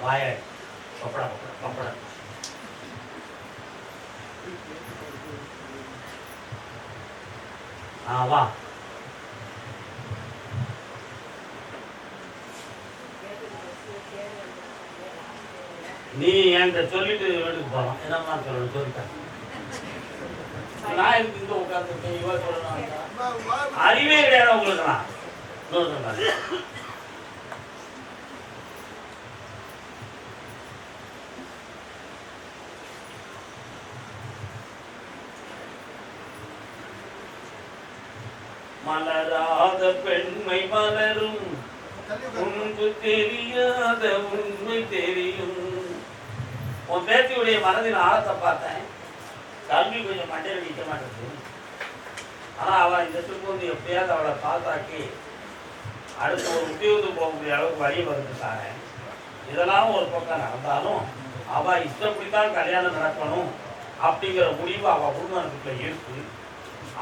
வாய பப்படா பப்படா ஆ வா. நீ என்கிட்ட சொல்லிட்டு வீட்டுக்கு போகலாம் என்னம்மா சொல்லணும் சொல்லிட்டேன் நான் எதுக்கு இங்க உட்காந்துருக்கேன் இவ சொல்லணும் அறிவே கிடையாது உங்களுக்கு நான் மலராத பெண்மை மலரும். முன்பு தெரியாத உண்மை தெரியும். உன் பேத்தியுடைய மனதின் ஆழத்தை பார்த்தேன். கல்வி கொஞ்சம் மண்டையில் நிற்க மாட்டேங்குது. ஆனால் அவள் இந்த திரும்ப வந்து எப்படியாவது அவளை பாத்தாக்கி அடுத்த ஒரு உத்தியோகத்துக்கு போகக்கூடிய அளவுக்கு வழி வந்துட்டாங்க இதெல்லாம் ஒரு பக்கம் நடந்தாலும் அவ இஷ்டப்படித்தான் கல்யாணம் நடக்கணும் அப்படிங்கிற முடிவு அவ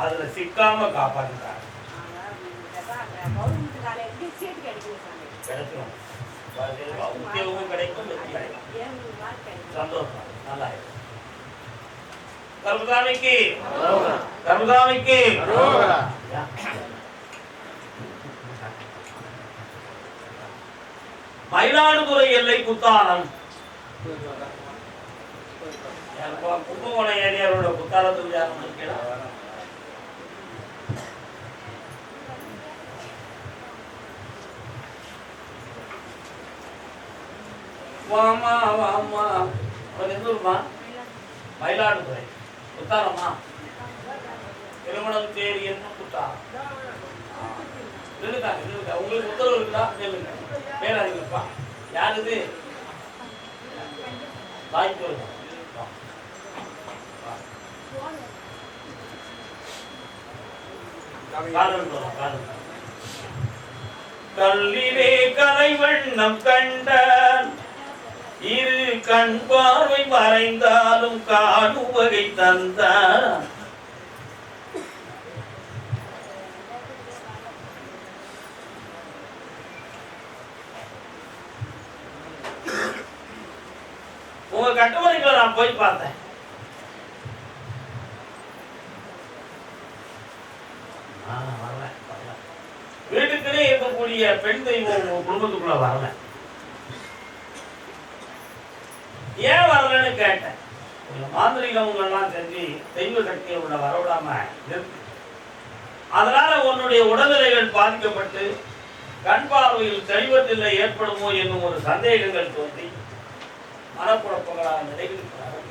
அதில் இருக்கு காப்பாற்றிட்டாங்க சிக்காம காப்பாத்திட்டாங்க கிடைக்கும் உத்தியோகமும் கிடைக்கும் வெற்றி கிடைக்கும் சந்தோஷம் நல்லா கர்மதாமிக்கு கர்மதாமிக்கு மயிலாடுதுறை எல்லை குத்தாலம் கும்பகோணம் ஏரியாவோட புத்தாளத்துக்கு யாரும் இருக்கீங்களா வாமா வாமா. உனக்கு எந்த ஊருமா? மயிலாடுதுறை. குத்தாலம்மா திருமணம் தேடி என்ன குத்தாலம் நில்லுங்க நில்லுங்க. உங்களுக்கு உத்தரவு இருக்குதா நில்லுங்க. பேராதிங்கப்பா யார் இது தாய்க்கு வருங்க கலை வண்ணம் கண்டான் இரு கண் பார்வை மறைந்தாலும் காணுவகை தந்தார் உங்க கட்டுமனைகளை நான் போய் பார்த்தேன். வீட்டுக்குள்ளே இருக்கக்கூடிய பெண் தெய்வம் உங்க குடும்பத்துக்குள்ள வரல. ஏன் வரலன்னு கேட்டேன். கொஞ்சம் மாந்திரிகங்கள்லாம் செஞ்சு தெய்வ சக்தியை உள்ள வரவிடாம நிறுத்து அதனால உன்னுடைய உடல்நிலைகள் பாதிக்கப்பட்டு கண் பார்வையில் தெளிவத்தில்லை ஏற்படுமோ என்னும் ஒரு சந்தேகங்கள் தோன்றி மனக்குழப்பங்களாக நிறைவேற்கிறார்கள்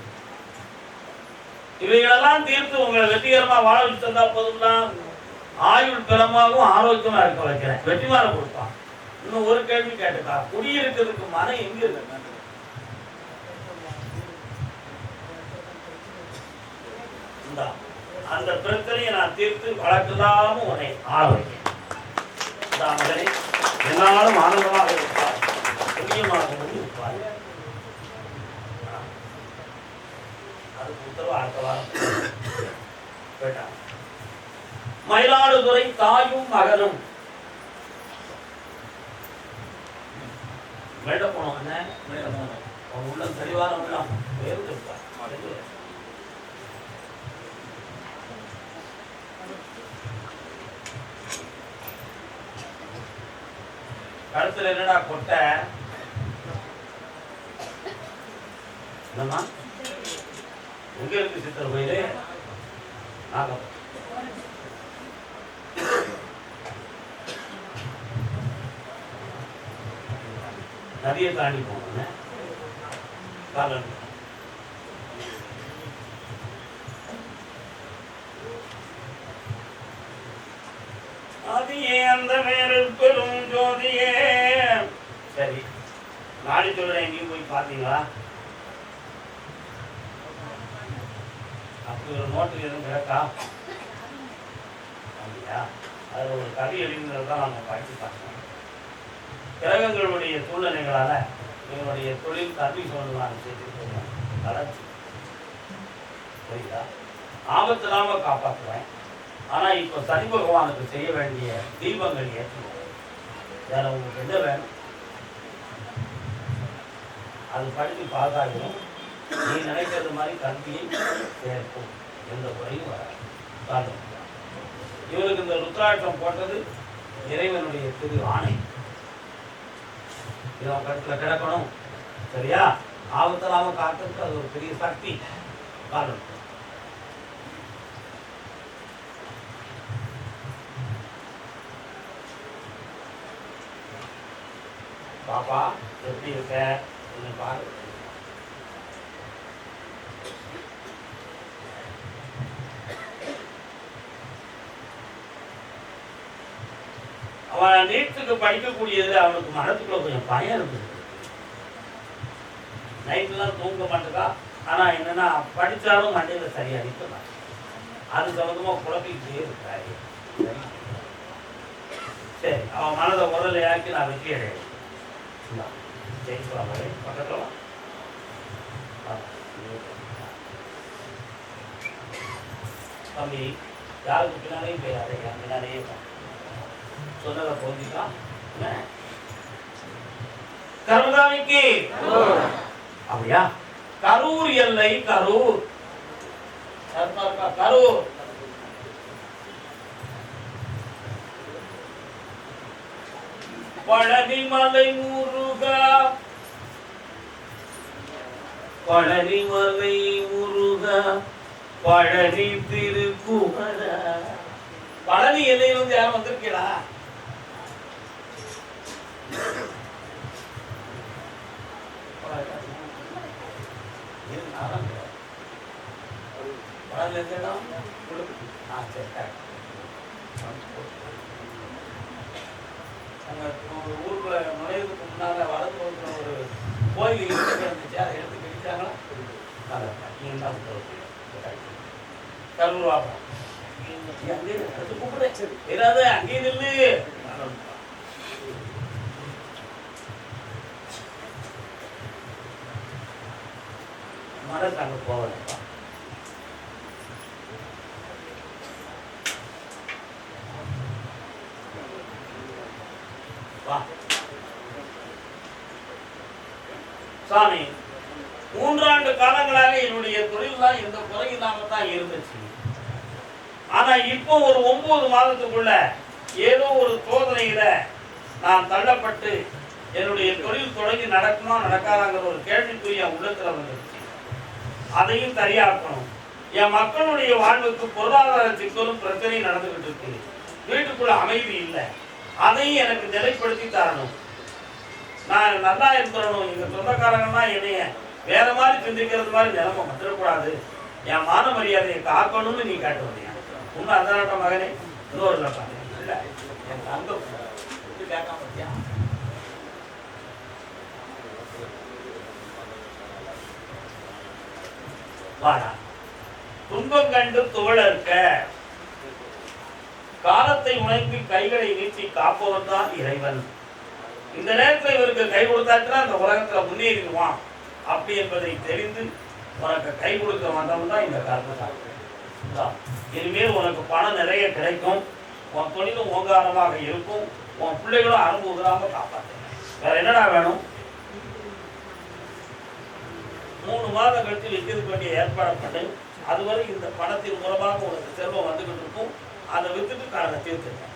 இவைகளெல்லாம் தீர்த்து உங்களை வெற்றிகரமாக வாழ வச்சு தந்தா போதும்தான் ஆயுள் பிறமாகவும் ஆரோக்கியமா இருக்க வைக்கிறேன். வெற்றிமாற கொடுப்பான். இன்னும் ஒரு கேள்வி கேட்டுக்கா? குடியிருக்கிறதுக்கு மனம் எங்க இருக்கு இந்தா, அந்த பிரச்சனையை நான் தீர்த்து வழக்கில்லாம உன்னை ஆள வைக்கிறேன் என்னாலும் ஆனந்தமாக இருப்பார் புண்ணியமாகவும் இருப்பார் அதுக்கு உத்தரவு அடுத்த வாரம். மயிலாடுதுறை தாயும் மகனும். மேட போனோம் என்ன? மேட போனோம் அவன் உள்ள தெளிவான உள்ளம் வேறு இருப்பார் கழுத்துல என்னடா கொட்டை? என்னம்மா? எங்க இருக்கு சித்தர் கோயிலு? நாகம் நதியை தாண்டி போகணும் காலன் அதியே அந்த மேலில் பெரும் ஜோதியே. நாளை சொல்றேன் நீ போய் பார்த்தீங்களா? அப்படி ஒரு நோட்டு எதுவும் கிடக்கா? அப்படியா? அது ஒரு கவி எழுதினது தான் நம்ம படித்து பார்க்கணும். கிரகங்களுடைய சூழ்நிலைகளால் எங்களுடைய தொழில் கல்வி சூழ்நிலை செய்து வளர்ச்சி. புரியுதா? ஆபத்து இல்லாமல் காப்பாற்றுவேன். ஆனால் இப்போ சனி பகவானுக்கு செய்ய வேண்டிய தீபங்கள் ஏற்றுவோம். வேறு உங்களுக்கு என்ன வேணும்? அது படித்து பார்த்தாலும் நீ நினைக்கிறது மாதிரி கல்வியை சேர்க்கும் எந்த குறையும் வராது இவருக்கு இந்த ருத்ராட்சம் போட்டது இறைவனுடைய திரு ஆணை. இது அவன் கிடக்கணும். சரியா? ஆபத்தில்லாம காக்கிறதுக்கு அது ஒரு பெரிய சக்தி. காரணம் பாப்பா எப்படி இருக்க? அவன் நீட்டுக்கு படிக்கக்கூடியதுல அவனுக்கு மனத்துக்குள்ள கொஞ்சம் பயம் இருக்குது. நைட்லாம் தூங்க மாட்டேக்கா. ஆனா என்னன்னா படித்தாலும் மண்டையில சரியா நிற்கலாம் அது சம்பந்தமா குழப்பிக்கிட்டே இருக்காரு. சரி அவன் மனதை உடலை ஆக்கி நான் வெற்றி அடையேன் ஜெயிக்கலாம் பக்கத்துல வா. வா. தம்பி யாருக்கு பின்னாலேயும் போயாரு என் பின்னாலேயே வா. சொன்னதை புரிஞ்சுக்கலாம் என்ன? கருதாமிக்கு அப்படியா கரூர் எல்லை கரூர் கருப்பா இருக்கா? கரூர் பழனிமலை முருகா பழனிமலை முருகா பழனி திருக்குமரா பழனி எல்லையில வந்து யாரும் வந்திருக்கீங்களா இரு, நான் இடம்? ஆ, சரி, correct. அங்கே ஒரு ஊருக்குள்ள நுழைவுக்கு முன்னால் வளர்த்து வளர்த்துற ஒரு கோயில் இருக்கு இருந்துச்சு அதை எடுத்து கட்டிட்டாங்களா? அதான், நீங்க தான் உத்தரவு. கரூர் அங்கேயே அடுத்து கூப்பிடுறேன். ஏதாவது அங்கேயே நில்லு வா சாமி மூன்றாண்டு காலங்களாக என்னுடைய தொழில்லாம் எந்த குறை இல்லாம தான் இருந்துச்சு இன்னும் ஒரு ஒன்பது மாதத்துக்குள்ள ஏதோ ஒரு சோதனையில நான் தள்ளப்பட்டு என்னுடைய தொழில் தொடங்கி நடக்குமா நடக்காதாங்கிற ஒரு கேள்விக்குரிய உள்ளத்துல வந்துருச்சு. அதையும் சரியாக்கணும் என் மக்களுடைய வாழ்வுக்கு பொருளாதார சிக்கலும் பிரச்சனையும் நடந்துகிட்டு இருக்கு. வீட்டுக்குள்ள அமைதி இல்லை. அதையும் எனக்கு நிலைப்படுத்தி தரணும். நான் நல்லா இருந்துடணும் எங்க சொந்தக்காரங்கன்னா என்னைய வேற மாதிரி சிந்திக்கிறது மாதிரி நிலைமை வந்துடக்கூடாது. என் மான மரியாதையை காக்கணும்னு நீ காட்டு உண்மை அதான மகனே இன்னொரு இல்லை பாரு. என் தங்க கேட்காம வாடா. துன்பம் கண்டு துவழற்க காலத்தை உணர்த்தி கைகளை நீட்டி காப்பவன் தான் இறைவன். இந்த நேரத்தில் இவருக்கு கை கொடுத்தாச்சுன்னா அந்த உலகத்துல முன்னேறிடுவான் அப்படி என்பதை தெரிந்து உனக்கு கை கொடுக்க வந்தவன் தான் இந்த. கர்மசாமி இனிமேல் உனக்கு பணம் நிறைய கிடைக்கும். உன் தொழிலும் ஓங்காரமாக இருக்கும். உன் பிள்ளைகளும் அரும்பு உதராம காப்பாற்று வேற என்னடா வேணும்? மூணு மாதம் கழித்து விற்கிறதுக்கு வேண்டிய ஏற்பாடு பண்ணு. அதுவரை இந்த பணத்தின் மூலமாக உனக்கு செல்வம் வந்துகிட்டு இருக்கும். அதை வித்துட்டு நான் தீர்த்துட்டேன்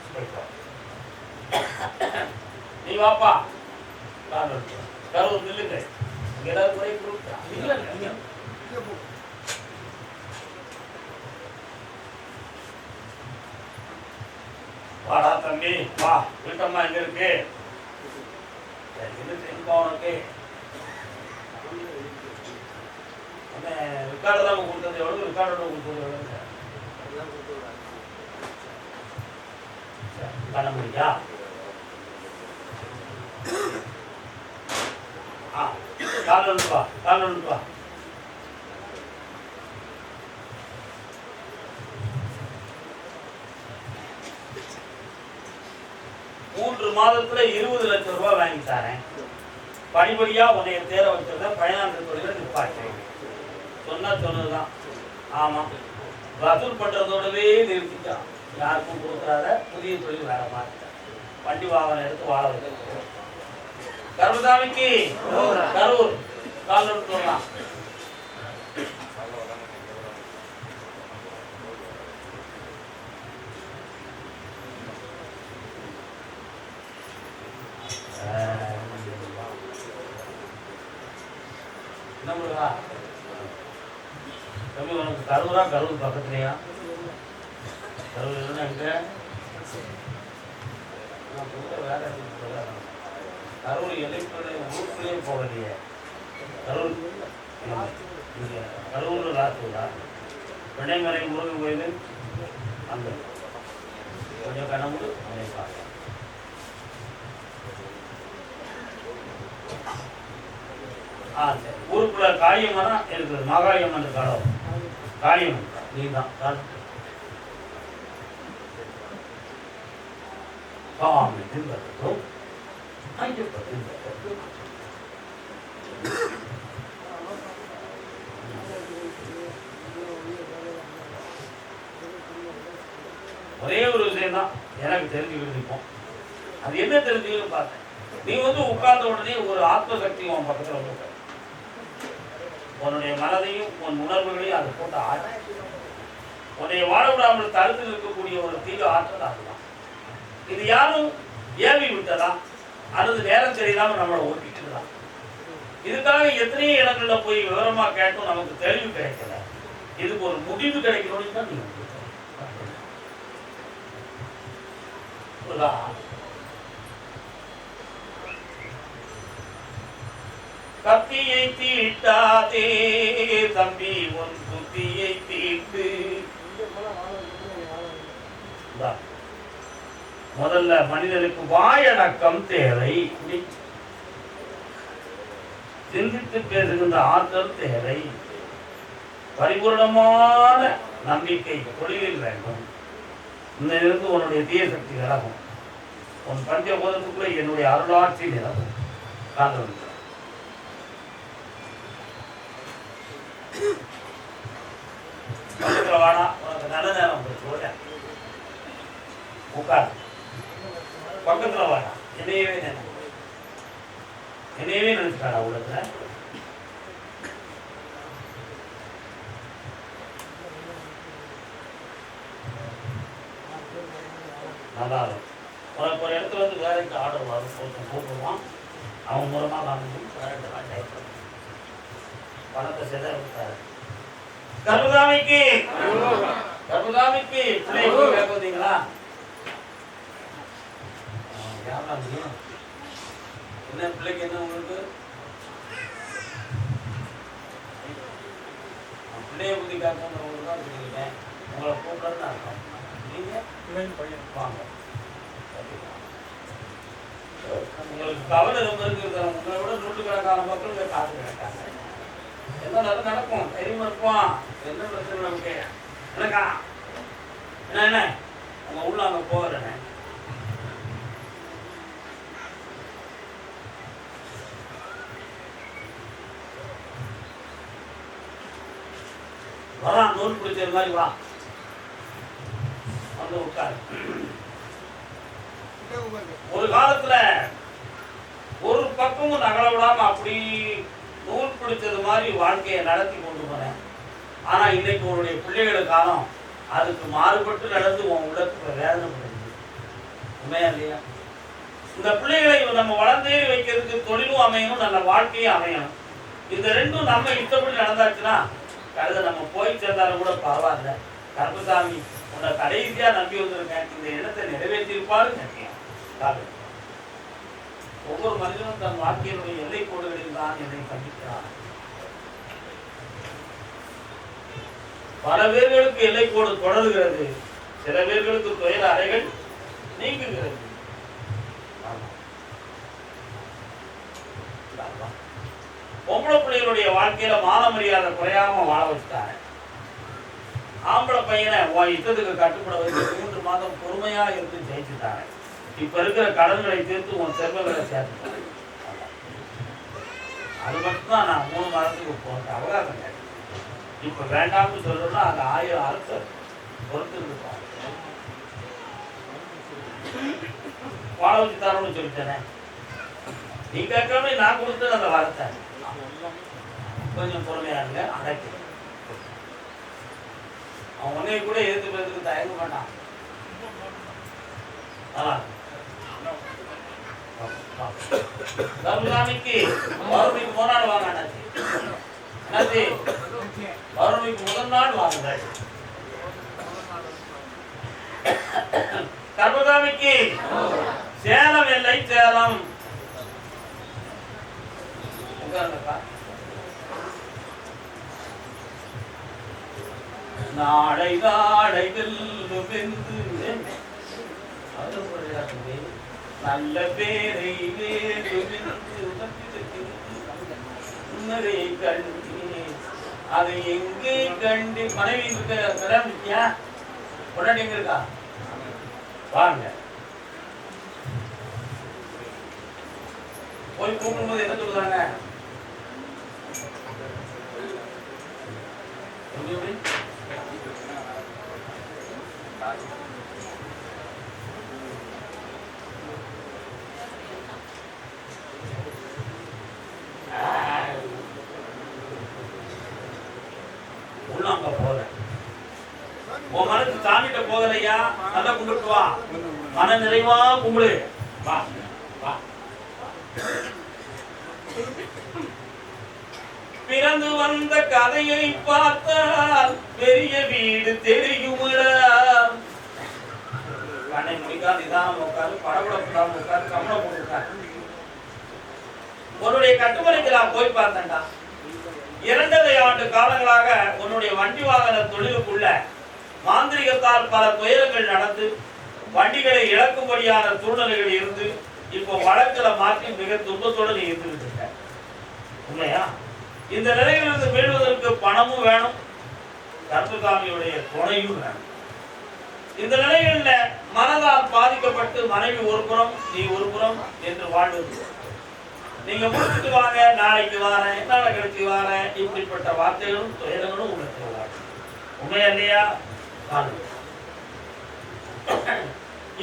நீ வாப்பா. நான் கரூர் நில்லுங்க இங்க ஏதாவது குறை கொடுத்தா இல்ல. வாடா தம்பி வா வீட்டம்மா எங்க இருக்கு. சரி, தெரியுமா உனக்கு என்ன ரெக்கார்டு தான் கொடுத்தது எவ்வளவு? ரிக்கார்டு கொடுத்தது எவ்வளவு? பண்ண முடியா? ஆ கால் ஒன்று வா கால் ஒன்று மாதத்துல இருபது லட்சம் ரூபாய் வாங்கி தரேன். படிப்படியா உன்னைய தேர வச்சிருந்த பயனாளர் தொழில நிப்பாட்டேன் சொன்னா சொன்னதுதான். ஆமா. வசூல் பண்றதோடவே நிறுத்திட்டான். யாருக்கும் கொடுக்குறாத புதிய தொழில் வேற மாத்திட்டான் வண்டி வாகனம் எடுத்து வாழ வைக்க கருமசாமிக்கு கரூர். கால் எடுத்து என்ன முருகா தம்பி உனக்கு கரூரா கரூர் பக்கத்துலையா? கரூர் இல்லைன்னா எங்க? நான் புதுசா வேற இடத்துக்கு போறேன். கரூர் எல்லைக்குள்ளே ஊருக்குள்ளேயே போகலையே கரூர் இங்க கரூர் லாத்தூரா முருகன் கோயில் அந்த கொஞ்சம் கனவு அதை ஆ சரி. ஊருக்குள்ள காளியம்மனா இருக்குது மாகாளியம்மன் கடவுள். காளியம்மன் நீ தான் சாமி ஐயப்ப ஒரே ஒரு விஷயம் தான் எனக்கு தெரிஞ்சுக்கிட்டு இப்போ அது என்ன தெரிஞ்சுக்கணும்னு பார்த்தேன். நீ வந்து உட்கார்ந்த உடனே ஒரு ஆத்மசக்தி உன் பக்கத்தில் வந்து உன்னுடைய மனதையும் உன் உணர்வுகளையும் அது போட்டு ஆட்சி உன்னை வாழ விடாமல் தடுத்து நிற்கக்கூடிய ஒரு தீவிர ஆற்றல் அதுதான். இது யாரும் ஏவி விட்டதா? அல்லது நேரம் தெரியாமல் நம்மளை ஒட்டிட்டுதான் இதுக்காக எத்தனையோ இடங்களில் போய் விவரமா கேட்டும் நமக்கு தெளிவு கிடைக்கல. இதுக்கு ஒரு முடிவு கிடைக்கணும்னு தான் நீங்க கத்தியை தீட்டாதே தம்பி உன் புத்தியை தீட்டு. முதல்ல மனிதனுக்கு வாயடக்கம் தேவை. சிந்தித்து பேசுகின்ற ஆற்றல் தேவை. பரிபூர்ணமான நம்பிக்கை தொழிலில் வேண்டும். இந்த இருந்து உன்னுடைய தீயசக்தி நிலவும் உன் பஞ்சபோதத்துக்குள்ள என்னுடைய அருளாட்சி நிலவும். காதல் பக்கத்துல வாடா உனக்கு நல்ல நேரம் வந்து சொல்றேன் உட்கார். பக்கத்துல வாடா. என்னையவே நினை என்னையவே நினைச்சுக்காடா உலகத்துல. நல்லா இருக்கும் உனக்கு ஒரு இடத்துல இருந்து வேலைக்கு ஆர்டர் வரும் ஒருத்தன் கூப்பிடுவான். அவன் மூலமாக வாங்கி வேலைக்கெல்லாம் டைப் பண்ணி பணத்தை செத விட்டாரு கருதாமிக்கு. கருதாமிக்கு நீ? என்ன பிள்ளைக்கு என்ன உங்களுக்கு? பிள்ளைய பத்தி கேட்கணுங்கிறவங்களுக்கு தான் சொல்லியிருக்கேன். உங்களை கூப்பிடறதுன்னு அர்த்தம். நீங்க வாங்க. உங்களுக்கு கவலை ரொம்ப இருக்குது உங்களை விட நூற்றுக்கணக்கான மக்கள் காத்து கிடக்காங்க என்ன நல்லது நடக்கும். தைரியமா இருப்போம். என்ன பிரச்சனை நமக்கு? எனக்கா என்ன என்ன? உங்க உள்ள அங்க போகிறேன் வரான் நூல் பிடிச்சது மாதிரி வா. வந்து உட்காரு. ஒரு காலத்துல ஒரு பக்கமும் நகல விடாம அப்படி நூல் பிடிச்சது மாதிரி வாழ்க்கையை நடத்தி கொண்டு போனேன். ஆனா இன்னைக்கு உன்னுடைய பிள்ளைகள காலம் அதுக்கு மாறுபட்டு நடந்து உன் உள்ளத்துக்கு வேதனை பண்ணுது உண்மையா இல்லையா? இந்த பிள்ளைகளை நம்ம வளர்ந்தே வைக்கிறதுக்கு தொழிலும் அமையணும் நல்ல வாழ்க்கையும் அமையணும். இந்த ரெண்டும் நம்ம இஷ்டப்படி நடந்தாச்சுன்னா கழுத நம்ம போய் சேர்ந்தாலும் கூட பரவாயில்ல. கருப்பசாமி உன்னை கடைசியா நம்பி வந்திருக்கேன். இந்த எண்ணத்தை நிறைவேற்றியிருப்பாரு நினைக்கிறேன். காது. ஒவ்வொரு மனிதனும் தன் வாழ்க்கையினுடைய எல்லை கோடுகளில் தான் என்னை சந்திக்கிறான் பல பேர்களுக்கு எல்லை கோடு தொடர்கிறது. சில பேர்களுக்கு துயர அறைகள் நீங்குகிறது. பொம்பளை பிள்ளைகளுடைய வாழ்க்கையில மான மரியாதை குறையாம வாழ வச்சுட்டாங்க ஆம்பளை பையனை உன் இஷ்டத்துக்கு கட்டுப்பட வச்சு மூன்று மாதம் பொறுமையா இருந்து ஜெயிச்சுட்டாங்க இப்ப இருக்கிற கடன்களை தீர்த்து உன் செல்வங்களை சேர்த்து அது மட்டும் தான் நான் மூணு மாதத்துக்கு போட்ட அவகாசம் கேட்டேன். இப்ப வேண்டாம்னு சொல்றோம்னா அது ஆயிரம் அர்த்தம் பொறுத்து இருந்துப்போம் வாழ வச்சு தரணும்னு சொல்லிட்டேனே. நீ கேட்காம நான் கொடுத்தது அந்த வார்த்தை. கொஞ்சம் பொறுமையா இருங்க அடைக்கிறேன் அவன் உன்னைய கூட எதிர்த்து பேருக்கு தயங்க மாட்டான் நல்லா கருணாமிக்கு வறுமைக்கு முதல் நாள் வாங்க அண்ணாச்சி வறுமைக்கு முதல் நாள் வாங்க கர்மகாமிக்கு சேலம் இல்லை சேலம். உட்காருங்கப்பா. நாளை நாளை வெல்லும் அது முறையாக நல்ல பேரை வேண்டும் என்று உன்னரை கண்டேன். அதை எங்கே கண்டு மனைவி இருக்க கல்யாணம் இருக்கியா பொண்டாட்டி எங்க இருக்கா வாங்க. போய் கூப்பிடும்போது என்ன சொல்லுறாங்க எப்படி, எப்படி? உள்ள அங்க போற உன் மனசு சாமிகிட்ட போகலையா நல்லா கும்பிட்டு வா மன நிறைவா கும்பிடு வா. வா. பிறந்து வந்த கதையை பார்த்தால் பெரிய வீடு தெரியுமிடா. கண்ணை முடிக்காது இதான் உட்காரு படபடப்படாம உட்காரு கவனம் போட்டுருக்காரு உன்னுடைய கட்டுமலைக்கு நான் போய் பார்த்தேன்டா. இரண்டரை ஆண்டு காலங்களாக உன்னுடைய வண்டி வாகன தொழிலுக்குள்ள மாந்திரிகத்தால் பல துயரங்கள் நடந்து வண்டிகளை இழக்கும்படியான சூழ்நிலைகள் இருந்து இப்போ வழக்குல மாற்றி மிக துன்பத்தோடு நீ இருந்துகிட்டு இருக்க உண்மையா? இந்த நிலையிலிருந்து மீள்வதற்கு பணமும் வேணும் கருப்புசாமியுடைய துணையும் வேணும். இந்த நிலைகளில் மனதால் பாதிக்கப்பட்டு மனைவி ஒரு புறம் நீ ஒரு புறம் என்று வாழ்வது. நீங்க முடிச்சுட்டு வாங்க நாளைக்கு வாரேன் நாளை கழிச்சு வாரேன் இப்படிப்பட்ட வார்த்தைகளும் துயரங்களும் உங்களுக்கு உண்மையா இல்லையா?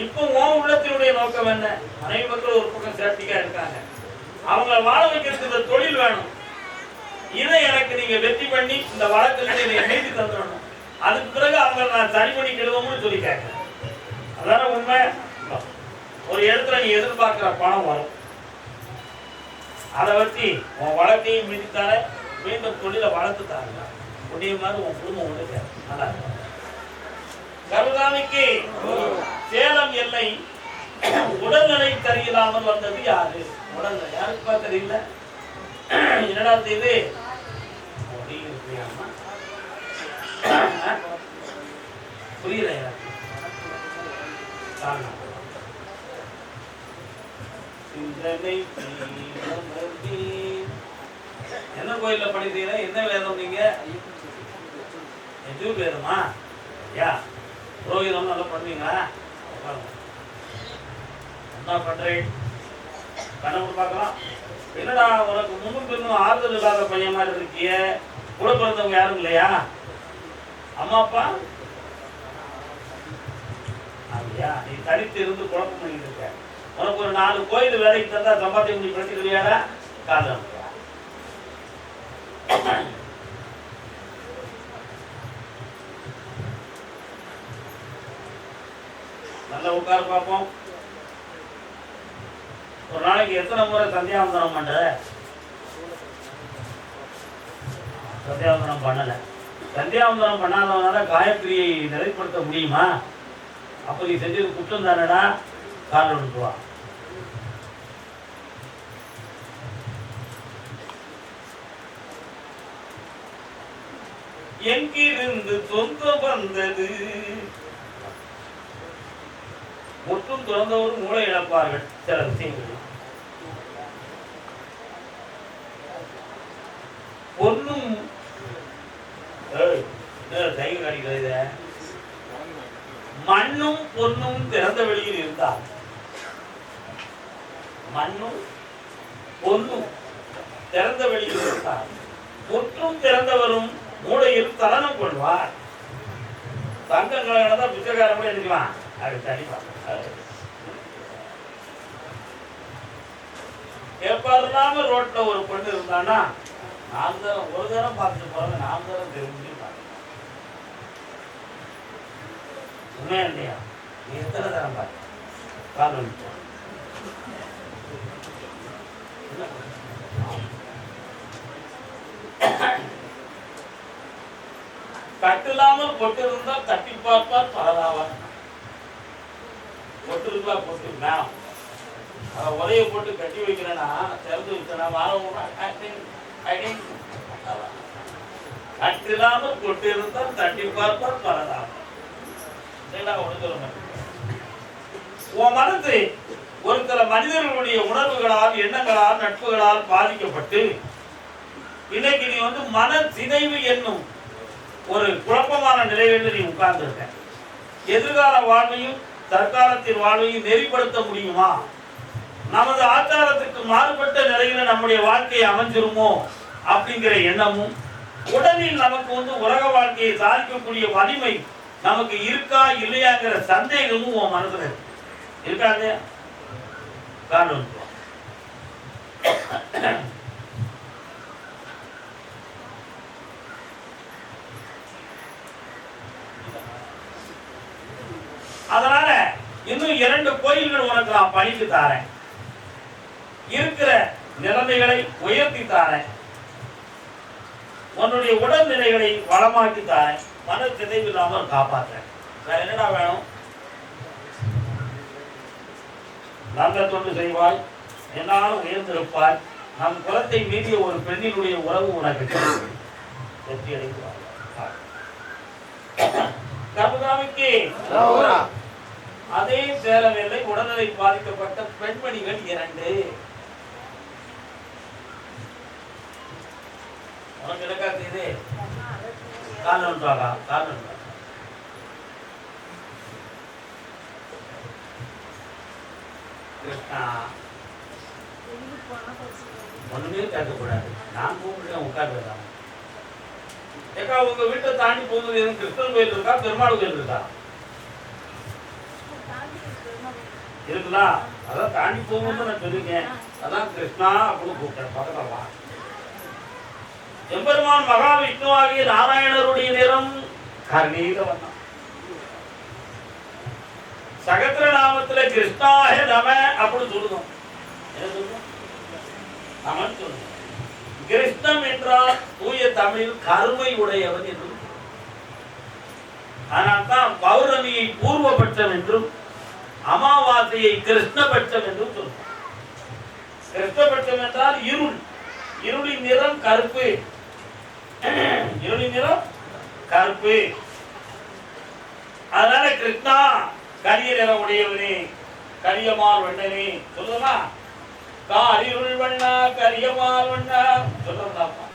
இப்போ உன் உள்ளத்தினுடைய நோக்கம் என்ன? மனைவி மக்கள் ஒரு பக்கம் சேஃப்டிக்கா இருக்காங்க. அவங்க வாழ வைக்கிறதுக்கு இந்த தொழில் வேணும். இதை எனக்கு நீங்க வெற்றி பண்ணி இந்த வழக்கில் நீங்க மீதி தந்துடணும். அதுக்கு பிறகு அவங்க நான் சரி பண்ணி கெடுவோம்னு சொல்லி கேட்கிறேன். அதான உண்மை? ஒரு இடத்துல நீ எதிர்பார்க்கிற பணம் வரும். அதை வச்சு உன் வழக்கையும் மீதித்தார மீண்டும் தொழிலை வளர்த்து தாருங்க. உடைய மாதிரி உன் குடும்பம் உண்டு நல்லா இருக்கும். கருதாமிக்கு சேலம் எல்லை உடல்நிலை தெரியலாமல் வந்தது யாரு? உடல்நிலை. யாருக்குப்பா தெரியல? என்னடா செய்து? புரியல சிந்தனை என்ன கோயில்ல படிக்கிறீங்க? என்ன வேதம் நீங்க? எஜு வேதமா யா. புரோகிதம் நல்லா பண்ணுவீங்களா என்ன பண்றேன். கண்ணு பார்க்கலாம். என்னடா உனக்கு முன்னுக்கு பின்னும் ஆறுதல் இல்லாத பையன் மாதிரி இருக்கிய? கூட பிறந்தவங்க யாரும் இல்லையா? அம்மா அப்பா? அப்படியா? நீ தனித்து இருந்து குழப்பம் பண்ணிட்டு இருக்க. உனக்கு ஒரு நாலு கோயில் வேலைக்கு தந்தா சம்பாத்தியம் பண்ணி படிச்சுக்கிறியாடா காலம் நல்லா உட்கார பார்ப்போம். ஒரு நாளைக்கு எத்தனை முறை சந்தியாவந்தனம் பண்ற? சந்தியாவந்தனம் பண்ணல. சந்தியாவந்தனம் பண்ணாதவனால காயத்ரியை நிறைப்படுத்த முடியுமா? அப்ப நீ செஞ்சது குற்றம் தானடா? காரணம் விட்டு எங்கிருந்து தொங்க வந்தது முற்றும் துறந்தவரும் மூளை இழப்பார்கள் சில விஷயங்கள் பொண்ணும் ஏய், மண்ணும் பொன்னும் திறந்த வெளியில் இருந்தால். மண்ணும் பொன்னும் திறந்த வெளியில் இருந்தால். முற்றும் திறந்தவரும் மூளையில் தலனம் கொள்வார். தங்கங்களை தான் பிச்சைக்காரன் கூட எடுக்கலாம் அது தனிப்பா. எப்ப ரோட்ல ஒரு பொண்ணு இருந்தானா? நாலு தரம் ஒரு தரம் பார்த்துட்டு போறது நாலு தரம் தெரிஞ்சு உண்மையா இல்லையா? நீ எத்தனை தரம் பார்க்க கட்டில்லாமல் பொட்டு தட்டி பார்ப்பார் பரதாவார் பொட்டு போட்டுருக்கா அதை போட்டு கட்டி வைக்கிறேன்னா திறந்து வச்சேன்னா வாரம் கட்டில்லாமல் பொட்டு இருந்தால் தட்டி பார்ப்பார் பரதாவார் உன் மனது ஒரு சில மனிதர்களுடைய உணர்வுகளால் எண்ணங்களால் நட்புகளால் பாதிக்கப்பட்டு இன்னைக்கு நீ வந்து மன சிதைவு என்னும் ஒரு குழப்பமான நிலையில் நீ உட்கார்ந்துருக்க. எதிர்கால வாழ்வையும் தற்காலத்தின் வாழ்வையும் நெறிப்படுத்த முடியுமா? நமது ஆச்சாரத்துக்கு மாறுபட்ட நிலையில நம்முடைய வாழ்க்கையை அமைஞ்சிருமோ அப்படிங்கிற எண்ணமும் உடலில் நமக்கு வந்து உலக வாழ்க்கையை சாதிக்கக்கூடிய வலிமை நமக்கு இருக்கா இல்லையாங்கிற சந்தேகமும் உன் மனசுல இருக்கு. இருக்கா காரணம் அதனால இன்னும் இரண்டு கோயில்கள் உனக்கு நான் பணிக்கு தாரேன். இருக்கிற நிலைமைகளை உயர்த்தி தாரேன். உன்னுடைய உடல்நிலைகளை வளமாக்கி தாரேன். மன சிதைவு இல்லாமல் காப்பாற்றேன் வேற என்னடா வேணும்? நல்ல தொண்டு செய்வாய். என்னாலும் உயர்ந்திருப்பாய். நம் குலத்தை மீறிய ஒரு பெண்ணினுடைய உறவு உனக்கு வெற்றி அடைந்து கர்மகாமிக்கு. அதே சேரவில்லை உடல்நிலை பாதிக்கப்பட்ட பெண்மணிகள் இரண்டு. உனக்கு எனக்கா செய்து கால் ஒன்றாகா கால் கிருஷ்ணா. ஒண்ணுமே கேட்கக்கூடாது. நான் கூப்பிடுறேன் உட்கார்ந்துதான் ஏக்கா உங்க வீட்டை தாண்டி போகுது எதுவும் கிருஷ்ணன் கோயில் இருக்கா பெருமாள் கோயில் இருக்கா? இருக்குதா? அதான் தாண்டி போகும்போது நான் சொல்லிருக்கேன். அதான் கிருஷ்ணா அப்படின்னு கூப்பிட்டேன் பக்கத்துல எம்பெருமான் மகாவிஷ்ணுவாகிய நாராயணருடைய நிறம் கர்ணீர வண்ணம். சகத்திர நாமத்துல கிருஷ்ணாக நம அப்படின்னு சொல்லுதோம். என்ன சொல்லுவோம் நமன் சொல்லுதோம். கிருஷ்ணம் என்றால் தூய தமிழில் கருமை உடையவன் என்றும். அதனால்தான் பௌர்ணமியை பூர்வபட்சம் என்றும் அமாவாசையை கிருஷ்ணபட்சம் என்று சொல்லுவோம் கிருஷ்ணபட்சம் என்றால் இருள். இருளின் நிறம் கருப்பு. இருளின் நிறம் கருப்பு. அதனால கிருஷ்ணா கரிய நிறம் உடையவனே கரியமார் வண்ணனே. சொல்லுமா காரிருள் வண்ணா கரியமார் வண்ணா. சொல்றதாப்பா